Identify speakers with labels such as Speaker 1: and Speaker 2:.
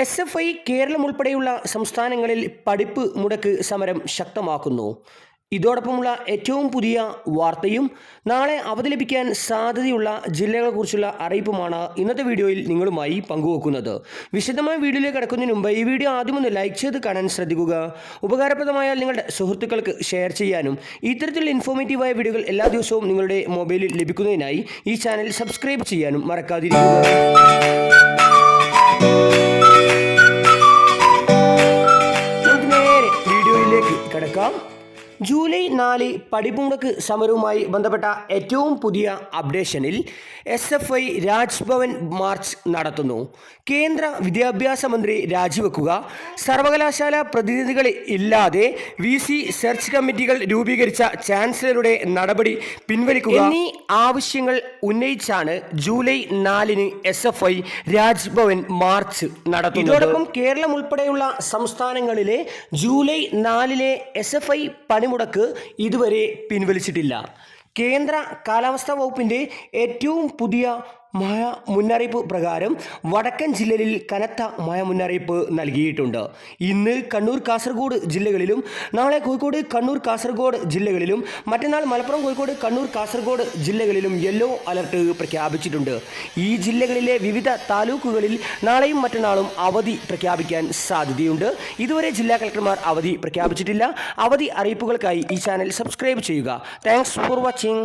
Speaker 1: S F I Keralam ഉൾപ്പെടെയുള്ള സംസ്ഥാനങ്ങളിൽ പഠിപ്പ് മുടക്ക് സമരം ശക്തമാക്കുന്നു. ഇതോടൊപ്പമുള്ള ഏറ്റവും പുതിയ വാർത്തയും നാളെ അവതരിപ്പിക്കാൻ സാധ്യതയുള്ള ജില്ലകളെക്കുറിച്ചുള്ള അറിയിപ്പുമാണ് ഇന്നത്തെ വീഡിയോയിൽ നിങ്ങളുമായി പങ്കുവെക്കുന്നത്. വിശദമായ വീഡിയോയിലേക്ക് കടക്കുന്നതിന് മുമ്പ് ഈ വീഡിയോ ആദ്യം ഒന്ന് ലൈക്ക് ചെയ്ത് കാണാൻ ശ്രദ്ധിക്കുക. ഉപകാരപ്രദമായാൽ നിങ്ങളുടെ സുഹൃത്തുക്കൾക്ക് ഷെയർ ചെയ്യാനും ഇത്തരത്തിലുള്ള ഇൻഫോർമേറ്റീവായ വീഡിയോകൾ എല്ലാ ദിവസവും നിങ്ങളുടെ മൊബൈലിൽ ലഭിക്കുന്നതിനായി ഈ ചാനൽ സബ്സ്ക്രൈബ് ചെയ്യാനും മറക്കാതിരിക്കുക. കിടക്കാം ജൂലൈ നാല് പടിമുടക്ക് സമരവുമായി ബന്ധപ്പെട്ട ഏറ്റവും പുതിയ അപ്ഡേഷനിൽ S F I Raj Bhavan march നടത്തുന്നു. കേന്ദ്ര വിദ്യാഭ്യാസ മന്ത്രി രാജിവെക്കുക സർവകലാശാല പ്രതിനിധികളെ ഇല്ലാതെ വി സി സെർച്ച് കമ്മിറ്റികൾ രൂപീകരിച്ച ചാൻസലറുടെ നടപടി പിൻവലിക്കുക എന്നീ ആവശ്യങ്ങൾ ഉന്നയിച്ചാണ് ജൂലൈ നാലിന് S F I Raj Bhavan march നടത്തുന്നത്. ഇതോടൊപ്പം കേരളം ഉൾപ്പെടെയുള്ള സംസ്ഥാനങ്ങളിലെ ജൂലൈ നാലിലെ എസ് എഫ് ഐ പണിമുടക്ക് ഇതുവരെ പിൻവലിച്ചിട്ടില്ല. കേന്ദ്ര കാലാവസ്ഥാ വകുപ്പിന്റെ ഏറ്റവും പുതിയ മഴ മുന്നറിയിപ്പ് പ്രകാരം വടക്കൻ ജില്ലകളിൽ കനത്ത മഴ മുന്നറിയിപ്പ് നൽകിയിട്ടുണ്ട്. ഇന്ന് കണ്ണൂർ കാസർഗോഡ് ജില്ലകളിലും നാളെ കോഴിക്കോട് കണ്ണൂർ കാസർഗോഡ് ജില്ലകളിലും മറ്റന്നാൾ മലപ്പുറം കോഴിക്കോട് കണ്ണൂർ കാസർഗോഡ് ജില്ലകളിലും യെല്ലോ അലർട്ട് പ്രഖ്യാപിച്ചിട്ടുണ്ട്. ഈ ജില്ലകളിലെ വിവിധ താലൂക്കുകളിൽ നാളെയും മറ്റന്നാളും അവധി പ്രഖ്യാപിക്കാൻ സാധ്യതയുണ്ട്. ഇതുവരെ ജില്ലാ കളക്ടർമാർ അവധി പ്രഖ്യാപിച്ചിട്ടില്ല. അവധി അറിയിപ്പുകൾക്കായി ഈ ചാനൽ സബ്സ്ക്രൈബ് ചെയ്യുക. Thanks for watching